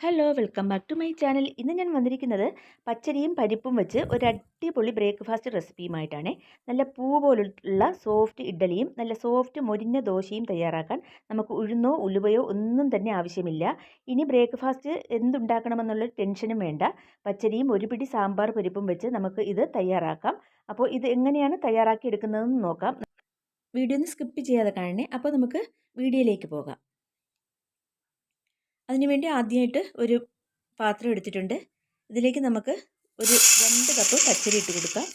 Hello welcome back to my channel ഇന്ന് ഞാൻ വന്നിരിക്കുന്നത് പച്ചരിയും പരിപ്പും വെച്ച് ഒരു അടിപൊളി ബ്രേക്ക്ഫാസ്റ്റ് റെസിപ്പിയുമായിട്ടാണ് നല്ല പൂ പോലുള്ള സോഫ്റ്റ് ഇഡ്ഡലിയും നല്ല സോഫ്റ്റ് മൊരിഞ്ഞ ദോശയും തയ്യാറാക്കാൻ നമുക്ക് ഉഴുന്നോ ഉലുവയോ ഒന്നും തന്നെ ആവശ്യമില്ല. ഇനി ബ്രേക്ക്ഫാസ്റ്റ് എന്തുണ്ടാക്കണമെന്നുള്ള ടെൻഷനും വേണ്ട. പച്ചരിയും ഒരു പിടി സാമ്പാർ പരിപ്പും വെച്ച് നമുക്ക് ഇത് തയ്യാറാക്കാം. അപ്പോൾ ഇത് എങ്ങനെയാണ് തയ്യാറാക്കി എടുക്കുന്നതെന്ന് നോക്കാം. വീഡിയോ ഒന്ന് സ്കിപ്പ് ചെയ്യാതെ കാണണേ. അപ്പോൾ നമുക്ക് വീഡിയോയിലേക്ക് പോകാം. അതിനുവേണ്ടി ആദ്യമായിട്ട് ഒരു പാത്രം എടുത്തിട്ടുണ്ട്. ഇതിലേക്ക് നമുക്ക് ഒരു രണ്ട് കപ്പ് പച്ചരി ഇട്ട് കൊടുക്കാം.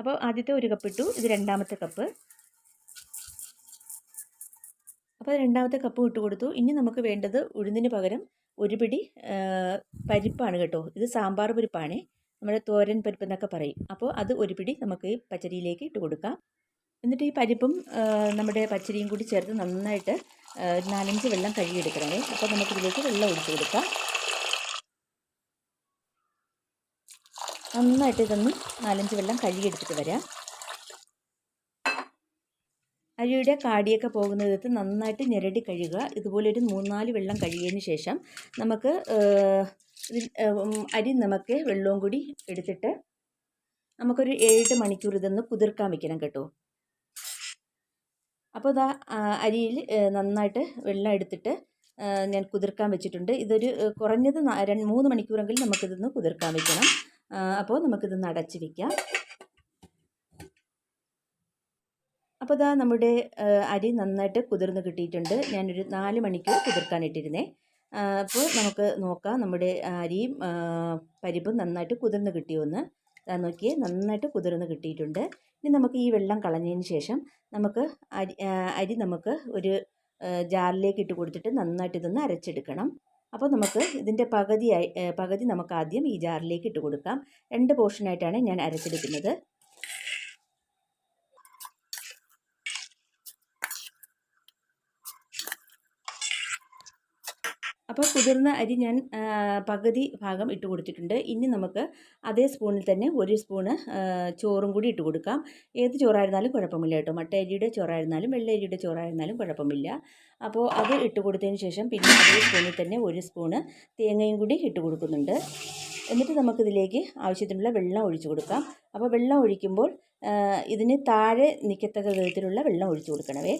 അപ്പോൾ ആദ്യത്തെ ഒരു കപ്പ് ഇട്ടു. ഇത് രണ്ടാമത്തെ കപ്പ് അപ്പോൾ രണ്ടാമത്തെ കപ്പ് ഇട്ട് കൊടുത്തു. ഇനി നമുക്ക് വേണ്ടത് ഉഴുന്നിന് പകരം ഒരു പിടി പരിപ്പാണ് കേട്ടോ. ഇത് സാമ്പാർ പരിപ്പാണ്. നമ്മുടെ തോരൻ പരിപ്പ് എന്നൊക്കെ പറയും. അപ്പോൾ അത് ഒരു പിടി നമുക്ക് പച്ചരിയിലേക്ക് ഇട്ട് കൊടുക്കാം. എന്നിട്ട് ഈ പരിപ്പും നമ്മുടെ പച്ചരിയും കൂടി ചേർത്ത് നന്നായിട്ട് നാലഞ്ച് വെള്ളം കഴുകിയെടുക്കണേ. അപ്പോൾ നമുക്കിതിലേക്ക് വെള്ളം ഒഴിച്ചു കൊടുക്കാം. നന്നായിട്ട് ഇതൊന്ന് നാലഞ്ച് വെള്ളം കഴുകിയെടുത്തിട്ട് വരാം. അരിയുടെ കാടിയൊക്കെ പോകുന്ന വിധത്ത് നന്നായിട്ട് ഞെരടി കഴുകുക. ഇതുപോലെ ഒരു മൂന്നാൽ വെള്ളം കഴുകിയതിന് ശേഷം നമുക്ക് അരി നമുക്ക് വെള്ളവും കൂടി എടുത്തിട്ട് നമുക്കൊരു ഏഴ് മണിക്കൂർ ഇതൊന്ന് കുതിർക്കാൻ വെക്കണം കേട്ടോ. അപ്പോൾ ഇതാ അരിയിൽ നന്നായിട്ട് വെള്ളം എടുത്തിട്ട് ഞാൻ കുതിർക്കാൻ വെച്ചിട്ടുണ്ട്. ഇതൊരു കുറഞ്ഞത് രണ്ട് മൂന്ന് മണിക്കൂറെങ്കിലും നമുക്കിതൊന്ന് കുതിർക്കാൻ വെക്കണം. അപ്പോൾ നമുക്കിതൊന്ന് അടച്ച് വയ്ക്കാം അപ്പോൾ ഇതാ നമ്മുടെ അരി നന്നായിട്ട് കുതിർന്ന് കിട്ടിയിട്ടുണ്ട്. ഞാനൊരു നാല് മണിക്കൂർ കുതിർക്കാനിട്ടിരുന്നേ അപ്പോൾ നമുക്ക് നോക്കാം നമ്മുടെ അരിയും പരിപ്പും നന്നായിട്ട് കുതിർന്ന് കിട്ടിയോന്ന് നോക്കിയേ നന്നായിട്ട് കുതിർന്ന് കിട്ടിയിട്ടുണ്ട്. ഇനി നമുക്ക് ഈ വെള്ളം കളഞ്ഞതിന് ശേഷം നമുക്ക് അരി അരി നമുക്ക് ഒരു ജാറിലേക്ക് ഇട്ട് കൊടുത്തിട്ട് നന്നായിട്ട് ഇതൊന്ന് അരച്ചെടുക്കണം. അപ്പോൾ നമുക്ക് ഇതിന്റെ പകുതിയായി പകുതി നമുക്ക് ആദ്യം ഈ ജാറിലേക്ക് ഇട്ട് കൊടുക്കാം. രണ്ട് പോർഷനായിട്ടാണ് ഞാൻ അരച്ചെടുക്കുന്നത്. അപ്പോൾ കുതിർന്ന അരി ഞാൻ പകുതി ഭാഗം ഇട്ട് കൊടുത്തിട്ടുണ്ട്. ഇനി നമുക്ക് അതേ സ്പൂണിൽ തന്നെ ഒരു സ്പൂണ് ചോറും കൂടി ഇട്ട് കൊടുക്കാം. ഏത് ചോറായിരുന്നാലും കുഴപ്പമില്ല കേട്ടോ. മട്ട അരിയുടെ ചോറായിരുന്നാലും വെള്ള അരിയുടെ ചോറായിരുന്നാലും കുഴപ്പമില്ല. അപ്പോൾ അത് ഇട്ട് കൊടുത്തതിന് ശേഷം പിന്നെ അതേ സ്പൂണിൽ തന്നെ ഒരു സ്പൂണ് തേങ്ങയും കൂടി ഇട്ട് കൊടുക്കുന്നുണ്ട്. എന്നിട്ട് നമുക്കിതിലേക്ക് ആവശ്യത്തിനുള്ള വെള്ളം ഒഴിച്ചു കൊടുക്കാം. അപ്പോൾ വെള്ളം ഒഴിക്കുമ്പോൾ ഇതിന് താഴെ നിൽക്കത്തക്ക വിധത്തിലുള്ള വെള്ളം ഒഴിച്ചു കൊടുക്കണവേ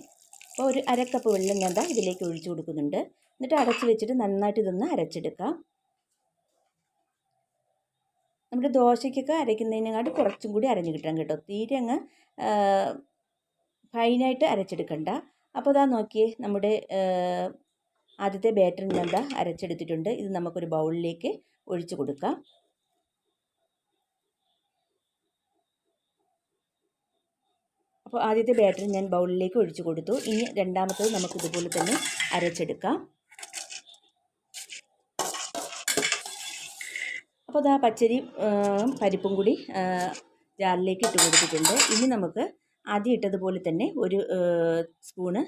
അപ്പോൾ ഒരു അരക്കപ്പ് വെള്ളം ഞാൻ ഇതിലേക്ക് ഒഴിച്ചു കൊടുക്കുന്നുണ്ട്. എന്നിട്ട് അടച്ച് വെച്ചിട്ട് നന്നായിട്ട് ഇതൊന്ന് അരച്ചെടുക്കാം നമ്മുടെ ദോശയ്ക്കൊക്കെ അരയ്ക്കുന്നതിനെക്കാട്ട് കുറച്ചും കൂടി അരഞ്ഞു കിട്ടണം കേട്ടോ. തീരെ അങ്ങ് ഫൈനായിട്ട് അരച്ചെടുക്കണ്ട. അപ്പോൾ അതാ നോക്കിയേ നമ്മുടെ ആദ്യത്തെ ബാറ്ററിന്റെ എന്താ അരച്ചെടുത്തിട്ടുണ്ട്. ഇത് നമുക്കൊരു ബൗളിലേക്ക് ഒഴിച്ചു കൊടുക്കാം. അപ്പോൾ ആദ്യത്തെ ബാറ്ററി ഞാൻ ബൗളിലേക്ക് ഒഴിച്ചു കൊടുത്തു. ഇനി രണ്ടാമത്തത് നമുക്ക് ഇതുപോലെ തന്നെ അരച്ചെടുക്കാം. അപ്പോൾ അതാ പച്ചരി പരിപ്പും കൂടി ജാറിലേക്ക് ഇട്ട് കൊടുത്തിട്ടുണ്ട്. ഇനി നമുക്ക് ആദ്യം ഇട്ടതുപോലെ തന്നെ ഒരു സ്പൂണ്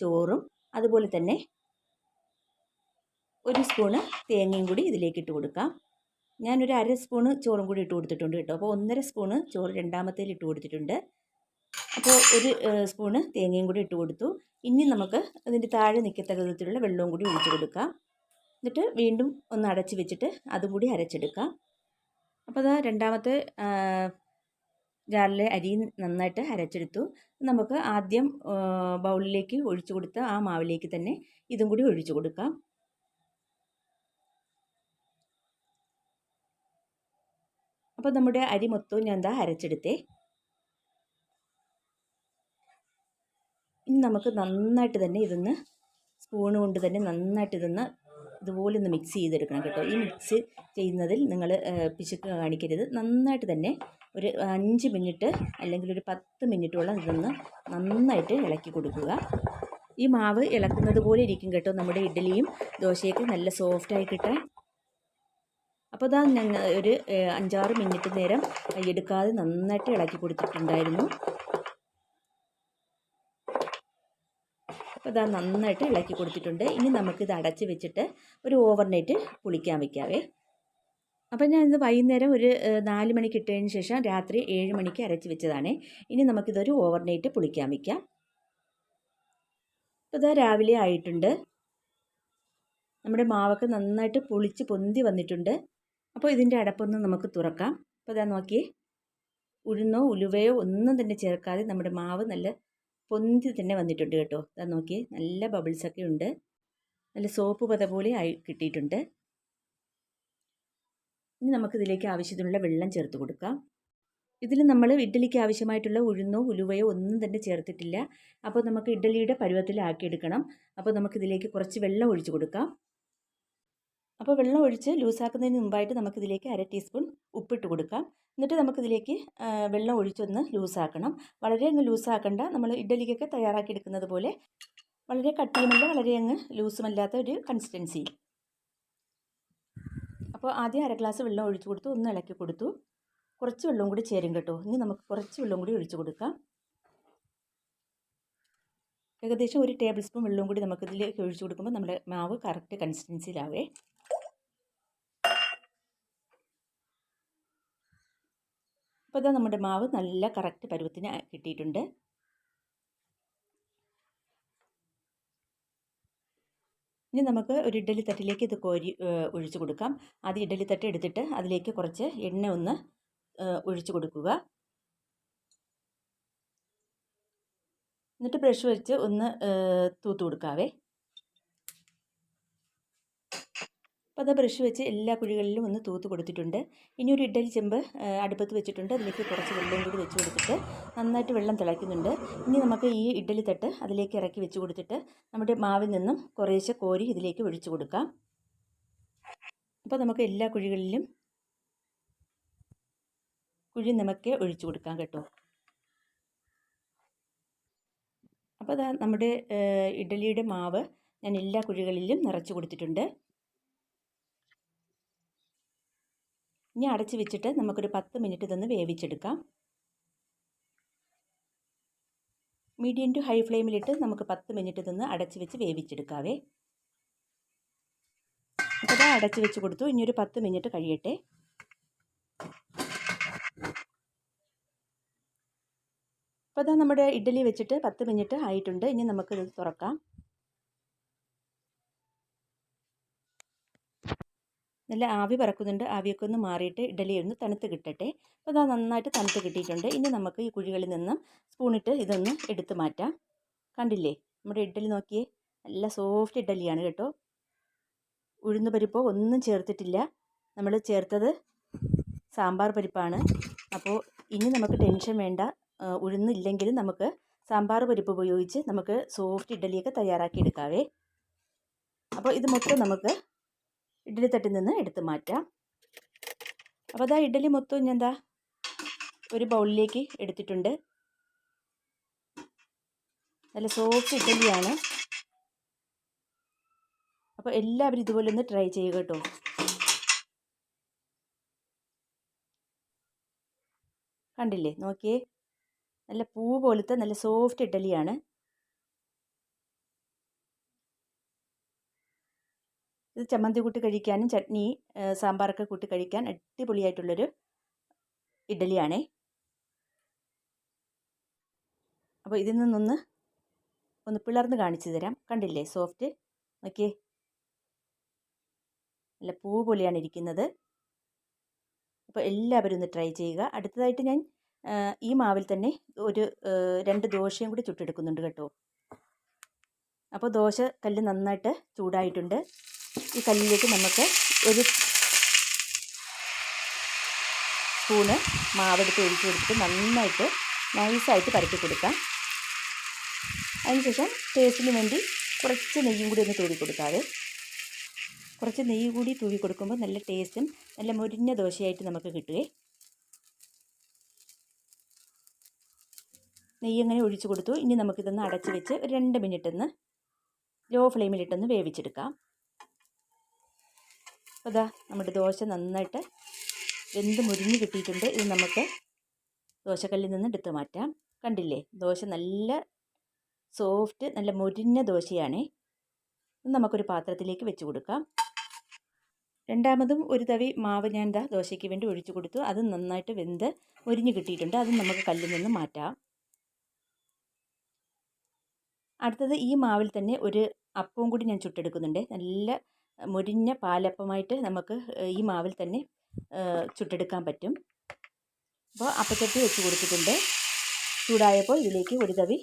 ചോറും അതുപോലെ തന്നെ ഒരു സ്പൂണ് തേങ്ങയും കൂടി ഇതിലേക്ക് ഇട്ട് കൊടുക്കാം. ഞാനൊരു അര സ്പൂണ് ചോറും കൂടി ഇട്ട് കൊടുത്തിട്ടുണ്ട് കേട്ടോ. അപ്പോൾ ഒന്നര സ്പൂണ് ചോറ് രണ്ടാമത്തേൽ ഇട്ട് കൊടുത്തിട്ടുണ്ട്. അപ്പോൾ ഒരു സ്പൂണ് തേങ്ങയും കൂടി ഇട്ട് കൊടുത്തു. ഇനി നമുക്ക് അതിന്റെ താഴെ നിൽക്കത്തക്ക വിധത്തിലുള്ള വെള്ളവും കൂടി ഒഴിച്ച് കൊടുക്കാം. എന്നിട്ട് വീണ്ടും ഒന്ന് അടച്ച് വെച്ചിട്ട് അതും കൂടി അരച്ചെടുക്കാം. അപ്പോൾ അതാ രണ്ടാമത്തെ ജാറിലെ അരി നന്നായിട്ട് അരച്ചെടുത്തു. നമുക്ക് ആദ്യം ബൗളിലേക്ക് ഒഴിച്ചു കൊടുത്ത ആ മാവിലേക്ക് തന്നെ ഇതും കൂടി ഒഴിച്ചു കൊടുക്കാം. അപ്പോൾ നമ്മുടെ അരി മൊത്തവും ഞാൻ എന്താ അരച്ചെടുത്തേ. ഇനി നമുക്ക് നന്നായിട്ട് തന്നെ ഇതൊന്ന് സ്പൂൺ കൊണ്ട് തന്നെ നന്നായിട്ട് ഇതൊന്ന് ഇതുപോലെ ഒന്ന് മിക്സ് ചെയ്തെടുക്കണം കേട്ടോ. ഈ മിക്സ് ചെയ്യുന്നതിൽ നിങ്ങൾ പിശുക്ക് കാണിക്കരുത്. നന്നായിട്ട് തന്നെ ഒരു അഞ്ച് മിനിറ്റ് അല്ലെങ്കിൽ ഒരു പത്ത് മിനിറ്റോളം ഇതൊന്ന് നന്നായിട്ട് ഇളക്കി കൊടുക്കുക. ഈ മാവ് ഇളക്കുന്നത് പോലെ ഇരിക്കും കേട്ടോ നമ്മുടെ ഇഡ്ഡലിയും ദോശയൊക്കെ നല്ല സോഫ്റ്റായി കിട്ടാൻ. അപ്പോൾ ഇതാ ഞങ്ങൾ ഒരു അഞ്ചാറ് മിനിറ്റ് നേരം എടുക്കാതെ നന്നായിട്ട് ഇളക്കി കൊടുത്തിട്ടുണ്ടായിരുന്നു. അപ്പോൾ ഇതാ നന്നായിട്ട് ഇളക്കി കൊടുത്തിട്ടുണ്ട്. ഇനി നമുക്കിത് അടച്ച് വെച്ചിട്ട് ഒരു ഓവർനൈറ്റ് പുളിക്കാൻ വയ്ക്കാവേ അപ്പോൾ ഞാനിത് വൈകുന്നേരം ഒരു നാല് മണിക്ക് ഇട്ടതിന് ശേഷം രാത്രി ഏഴ് മണിക്ക് അരച്ച് വെച്ചതാണ്. ഇനി നമുക്കിതൊരു ഓവർനൈറ്റ് പുളിക്കാൻ വയ്ക്കാം അപ്പോൾ ഇതാ രാവിലെ ആയിട്ടുണ്ട്. നമ്മുടെ മാവൊക്കെ നന്നായിട്ട് പൊളിച്ച് പൊന്തി വന്നിട്ടുണ്ട്. അപ്പോൾ ഇതിന്റെ അടപ്പൊന്ന് നമുക്ക് തുറക്കാം. അപ്പോൾ ഇതാ നോക്കിയേ. ഉഴുന്നോ ഉലുവയോ ഒന്നും തന്നെ ചേർക്കാതെ നമ്മുടെ മാവ് നല്ല പൊന്തി തന്നെ വന്നിട്ടുണ്ട് കേട്ടോ. ഇതാ നോക്കിയേ നല്ല ബബിൾസൊക്കെ ഉണ്ട്. നല്ല സോപ്പ് പത പോലെ ആയി കിട്ടിയിട്ടുണ്ട്. ഇനി നമുക്കിതിലേക്ക് ആവശ്യത്തിനുള്ള വെള്ളം ചേർത്ത് കൊടുക്കാം. ഇതിൽ നമ്മൾ ഇഡ്ഡലിക്ക് ആവശ്യമായിട്ടുള്ള ഉഴുന്നോ ഉലുവയോ ഒന്നും തന്നെ ചേർത്തിട്ടില്ല. അപ്പോൾ നമുക്ക് ഇഡ്ഡലിയുടെ പരുവത്തിലാക്കിയെടുക്കണം അപ്പോൾ നമുക്കിതിലേക്ക് കുറച്ച് വെള്ളം ഒഴിച്ചു കൊടുക്കാം. അപ്പോൾ വെള്ളം ഒഴിച്ച് ലൂസാക്കുന്നതിന് മുമ്പായിട്ട് നമുക്കിതിലേക്ക് അര ടീസ്പൂൺ ഉപ്പിട്ട് കൊടുക്കാം. എന്നിട്ട് നമുക്കിതിലേക്ക് വെള്ളം ഒഴിച്ചൊന്ന് ലൂസാക്കണം. വളരെ അങ്ങ് ലൂസാക്കണ്ട. നമ്മൾ ഇഡ്ഡലിക്കൊക്കെ തയ്യാറാക്കി എടുക്കുന്നത് പോലെ വളരെ കട്ടിയുമല്ല വളരെ അങ്ങ് ലൂസുമല്ലാത്ത ഒരു കൺസിസ്റ്റൻസി അപ്പോൾ ആദ്യം അര ഗ്ലാസ് വെള്ളം ഒഴിച്ച് കൊടുത്തു ഒന്ന് ഇളക്കി കൊടുത്തു. കുറച്ച് വെള്ളം കൂടി ചേരും കേട്ടോ. ഇനി നമുക്ക് കുറച്ച് വെള്ളം കൂടി ഒഴിച്ചു കൊടുക്കാം. ഏകദേശം ഒരു ടേബിൾ സ്പൂൺ വെള്ളം കൂടി നമുക്കിതിലേക്ക് ഒഴിച്ചു കൊടുക്കുമ്പോൾ നമ്മുടെ മാവ് കറക്റ്റ് കൺസിസ്റ്റൻസിയിലാവേ അപ്പോൾ ഇതാ നമ്മുടെ മാവ് നല്ല കറക്റ്റ് പരുവത്തിന് കിട്ടിയിട്ടുണ്ട്. ഇനി നമുക്ക് ഒരു ഇഡ്ഡലി തട്ടിലേക്ക് ഇത് കോരി ഒഴിച്ചു കൊടുക്കാം. ആദ്യം ഇഡ്ഡലി തട്ട് എടുത്തിട്ട് അതിലേക്ക് കുറച്ച് എണ്ണ ഒന്ന് ഒഴിച്ചു കൊടുക്കുക. എന്നിട്ട് ബ്രഷ് വെച്ച് ഒന്ന് തൂത്ത് കൊടുക്കാവേ. അപ്പോൾ അത് ബ്രഷ് വെച്ച് എല്ലാ കുഴികളിലും ഒന്ന് തൂത്ത് കൊടുത്തിട്ടുണ്ട്. ഇനി ഒരു ഇഡ്ഡലി ചെമ്പ് അടുപ്പത്ത് വെച്ചിട്ടുണ്ട്. അതിലേക്ക് കുറച്ച് വെള്ളം കൂടി വെച്ച് കൊടുത്തിട്ട് നന്നായിട്ട് വെള്ളം തിളയ്ക്കുന്നുണ്ട്. ഇനി നമുക്ക് ഈ ഇഡ്ഡലി തട്ട് അതിലേക്ക് ഇറക്കി വെച്ച് കൊടുത്തിട്ട് നമ്മുടെ മാവിൽ നിന്നും കുറേശ്ശെ കോരി ഇതിലേക്ക് ഒഴിച്ചു കൊടുക്കാം. അപ്പോൾ നമുക്ക് എല്ലാ കുഴികളിലും കുഴി നമുക്ക് ഒഴിച്ചു കൊടുക്കാം കേട്ടോ. അപ്പോൾ നമ്മുടെ ഇഡ്ഡലിയുടെ മാവ് ഞാൻ എല്ലാ കുഴികളിലും നിറച്ച് കൊടുത്തിട്ടുണ്ട്. ഇനി അടച്ച് വെച്ചിട്ട് നമുക്കൊരു പത്ത് മിനിറ്റ് ഇതൊന്ന് വേവിച്ചെടുക്കാം. മീഡിയം ടു ഹൈ ഫ്ലെയിമിലിട്ട് നമുക്ക് പത്ത് മിനിറ്റ് ഇതൊന്ന് അടച്ച് വെച്ച് വേവിച്ചെടുക്കാവേ. അപ്പോൾ അടച്ച് വെച്ച് കൊടുത്തു. ഇനി ഒരു പത്ത് മിനിറ്റ് കഴിയട്ടെ. അപ്പോൾ അതാ നമ്മുടെ ഇഡ്ഡലി വെച്ചിട്ട് പത്ത് മിനിറ്റ് ആയിട്ടുണ്ട്. ഇനി നമുക്കിത് തുറക്കാം. നല്ല ആവി പറക്കുന്നുണ്ട്. ആവിയൊക്കെ ഒന്ന് മാറിയിട്ട് ഇഡലി ഒന്ന് തണുത്ത് കിട്ടട്ടെ. അപ്പോൾ അത് നന്നായിട്ട് തണുത്ത് കിട്ടിയിട്ടുണ്ട്. ഇനി നമുക്ക് ഈ കുഴികളിൽ നിന്ന് സ്പൂണിട്ട് ഇതൊന്ന് എടുത്ത് മാറ്റാം. കണ്ടില്ലേ? നമ്മുടെ ഇഡലി നോക്കിയേ. നല്ല സോഫ്റ്റ് ഇഡലിയാണ് കേട്ടോ. ഉഴുന്ന് പരിപ്പോ ഒന്നും ചേർത്തിട്ടില്ല. നമ്മൾ ചേർത്തത് സാമ്പാർ പരിപ്പാണ്. അപ്പോൾ ഇനി നമുക്ക് ടെൻഷൻ വേണ്ട. ഉഴുന്നില്ലെങ്കിലും നമുക്ക് സാമ്പാർ പരിപ്പ് ഉപയോഗിച്ച് നമുക്ക് സോഫ്റ്റ് ഇഡലിയൊക്കെ തയ്യാറാക്കി എടുക്കാവേ. അപ്പോൾ ഇത് മൊത്തം നമുക്ക് ഇഡ്ഡലി തട്ടിൽ നിന്ന് എടുത്ത് മാറ്റാം. അപ്പോൾ അതാ ഇഡ്ഡലി മൊത്തം ഞാൻ എന്താ ഒരു ബൗളിലേക്ക് എടുത്തിട്ടുണ്ട്. നല്ല സോഫ്റ്റ് ഇഡ്ഡലിയാണ്. അപ്പോൾ എല്ലാവരും ഇതുപോലെ ഒന്ന് ട്രൈ ചെയ്യുക കേട്ടോ. കണ്ടില്ലേ? നോക്കിയേ. നല്ല പൂ പോലത്തെ നല്ല സോഫ്റ്റ് ഇഡ്ഡലിയാണ്. ഇത് ചമ്മന്തി കൂട്ടി കഴിക്കാനും ചട്നി സാമ്പാറൊക്കെ കൂട്ടി കഴിക്കാൻ അടിപൊളിയായിട്ടുള്ളൊരു ഇഡ്ഡലിയാണേ. അപ്പോൾ ഇതിൽ നിന്നൊന്ന് ഒന്ന് പിളർന്ന് കാണിച്ചു തരാം. കണ്ടില്ലേ? സോഫ്റ്റ്. നോക്കിയേ. നല്ല പൂ പോലെയാണ് ഇരിക്കുന്നത്. അപ്പോൾ എല്ലാവരും ഒന്ന് ട്രൈ ചെയ്യുക. അടുത്തതായിട്ട് ഞാൻ ഈ മാവിൽ തന്നെ ഒരു രണ്ട് ദോശയും കൂടി ചുട്ടെടുക്കുന്നുണ്ട് കേട്ടോ. അപ്പോൾ ദോശ കല്ല് നന്നായിട്ട് ചൂടായിട്ടുണ്ട്. ഈ കല്ലിലേക്ക് നമുക്ക് ഒരു സ്പൂണ് മാവെടുത്ത് ഒഴിച്ച് കൊടുത്തിട്ട് നന്നായിട്ട് നൈസായിട്ട് പരത്തി കൊടുക്കാം. അതിനുശേഷം ടേസ്റ്റിന് വേണ്ടി കുറച്ച് നെയ്യും കൂടി ഒന്ന് തൂവി കൊടുക്കാതെ കുറച്ച് നെയ്യ് കൂടി തൂവി കൊടുക്കുമ്പോൾ നല്ല ടേസ്റ്റും നല്ല മുരിഞ്ഞ ദോശയായിട്ട് നമുക്ക് കിട്ടുകയെ നെയ്യ് അങ്ങനെ ഒഴിച്ചു കൊടുത്തു. ഇനി നമുക്കിതൊന്ന് അടച്ച് വെച്ച് ഒരു രണ്ട് മിനിറ്റ് ഒന്ന് ലോ ഫ്ലെയിമിലിട്ടൊന്ന് വേവിച്ചെടുക്കാം. അപ്പോൾ ഇതാ നമ്മുടെ ദോശ നന്നായിട്ട് വെന്ത് മുരിഞ്ഞ് കിട്ടിയിട്ടുണ്ട്. ഇത് നമുക്ക് ദോശക്കല്ലിൽ നിന്ന് എടുത്ത് മാറ്റാം. കണ്ടില്ലേ? ദോശ നല്ല സോഫ്റ്റ് നല്ല മുരിഞ്ഞ ദോശയാണേ. നമുക്കൊരു പാത്രത്തിലേക്ക് വെച്ച് കൊടുക്കാം. രണ്ടാമതും ഒരു തവി മാവ് ഞാൻ ദോശയ്ക്ക് വേണ്ടി ഒഴിച്ചു കൊടുത്തു. അത് നന്നായിട്ട് വെന്ത് മുരിഞ്ഞ് കിട്ടിയിട്ടുണ്ട്. അത് നമുക്ക് കല്ലിൽ നിന്ന് മാറ്റാം. അടുത്തത് ഈ മാവിൽ തന്നെ ഒരു അപ്പവും കൂടി ഞാൻ ചുട്ടെടുക്കുന്നുണ്ട്. നല്ല മുരിഞ്ഞ പാലപ്പമായിട്ട് നമുക്ക് ഈ മാവിൽ തന്നെ ചുട്ടെടുക്കാൻ പറ്റും. അപ്പോൾ അപ്പച്ചട്ടി വെച്ച് കൊടുത്തിട്ടുണ്ട്. ചൂടായപ്പോൾ ഇതിലേക്ക് ഒരു തവി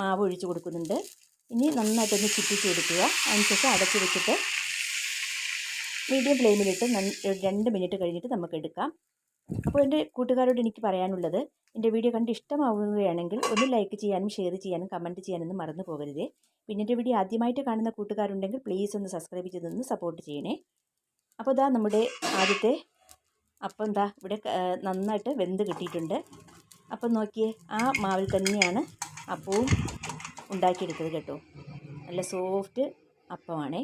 മാവ് ഒഴിച്ചു കൊടുക്കുന്നുണ്ട്. ഇനി നന്നായിട്ടൊന്ന് ചുറ്റിച്ച് കൊടുക്കുക അതിനുശേഷം അടച്ച് വെച്ചിട്ട് മീഡിയം ഫ്ലെയിമിലിട്ട് രണ്ട് മിനിറ്റ് കഴിഞ്ഞിട്ട് നമുക്ക് എടുക്കാം. അപ്പോൾ എന്റെ കൂട്ടുകാരോട് എനിക്ക് പറയാനുള്ളത് എന്റെ വീഡിയോ കണ്ട് ഇഷ്ടമാവുകയാണെങ്കിൽ ഒന്ന് ലൈക്ക് ചെയ്യാനും ഷെയർ ചെയ്യാനും കമന്റ് ചെയ്യാനൊന്നും മറന്നു പോകരുതേ. പിന്നെ എന്റെ വീഡിയോ ആദ്യമായിട്ട് കാണുന്ന കൂട്ടുകാരുണ്ടെങ്കിൽ പ്ലീസ് ഒന്ന് സബ്സ്ക്രൈബ് ചെയ്തൊന്ന് സപ്പോർട്ട് ചെയ്യണേ. അപ്പോൾ ഇതാ നമ്മുടെ ആദ്യത്തെ അപ്പം എന്താ ഇവിടെ നന്നായിട്ട് വെന്ത് കിട്ടിയിട്ടുണ്ട്. അപ്പം നോക്കിയേ ആ മാവിൽ തന്നെയാണ് അപ്പവും ഉണ്ടാക്കിയെടുത്തത് കേട്ടോ. നല്ല സോഫ്റ്റ് അപ്പമാണേ.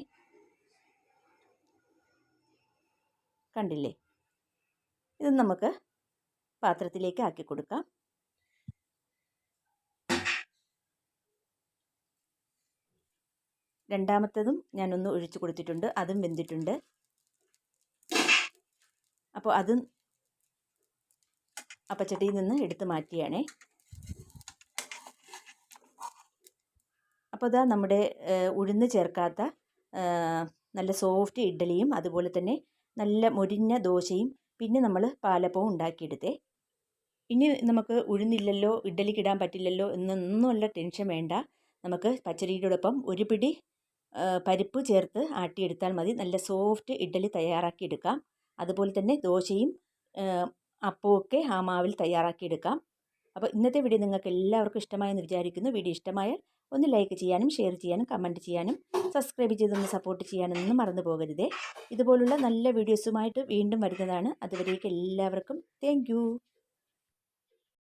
കണ്ടില്ലേ? ഇത് നമുക്ക് പാത്രത്തിലേക്ക് ആക്കി കൊടുക്കാം. രണ്ടാമത്തതും ഞാനൊന്ന് ഒഴിച്ചു കൊടുത്തിട്ടുണ്ട്. അതും വെന്തിട്ടുണ്ട്. അപ്പോൾ അതും അപ്പച്ചട്ടിയിൽ നിന്ന് എടുത്ത് മാറ്റിയാണേ. അപ്പോൾ ഇതാ നമ്മുടെ ഉഴുന്ന് ചേർക്കാത്ത നല്ല സോഫ്റ്റ് ഇഡ്ഡലിയും അതുപോലെ തന്നെ നല്ല മൊരിഞ്ഞ ദോശയും പിന്നെ നമ്മൾ പാലപ്പവും ഉണ്ടാക്കിയെടുത്തേ. ഇനി നമുക്ക് ഉഴുന്നില്ലല്ലോ ഇഡ്ഡലിക്ക് ഇടാൻ പറ്റില്ലല്ലോ എന്നൊന്നുമല്ല ടെൻഷൻ വേണ്ട. നമുക്ക് പച്ചരിയോടൊപ്പം ഒരു പിടി പരിപ്പ് ചേർത്ത് ആട്ടിയെടുത്താൽ മതി. നല്ല സോഫ്റ്റ് ഇഡ്ഡലി തയ്യാറാക്കിയെടുക്കാം. അതുപോലെ തന്നെ ദോശയും അപ്പവും ആ മാവിൽ തയ്യാറാക്കിയെടുക്കാം. അപ്പോൾ ഇന്നത്തെ വീഡിയോ നിങ്ങൾക്ക് എല്ലാവർക്കും ഇഷ്ടമായെന്ന് വിചാരിക്കുന്നു. വീഡിയോ ഇഷ്ടമായാൽ ഒന്ന് ലൈക്ക് ചെയ്യാനും ഷെയർ ചെയ്യാനും കമന്റ് ചെയ്യാനും സബ്സ്ക്രൈബ് ചെയ്തൊന്ന് സപ്പോർട്ട് ചെയ്യാനൊന്നും മറന്നു പോകരുതേ. ഇതുപോലുള്ള നല്ല വീഡിയോസുമായിട്ട് വീണ്ടും വരുന്നതാണ്. അതുവരേക്ക് എല്ലാവർക്കും താങ്ക്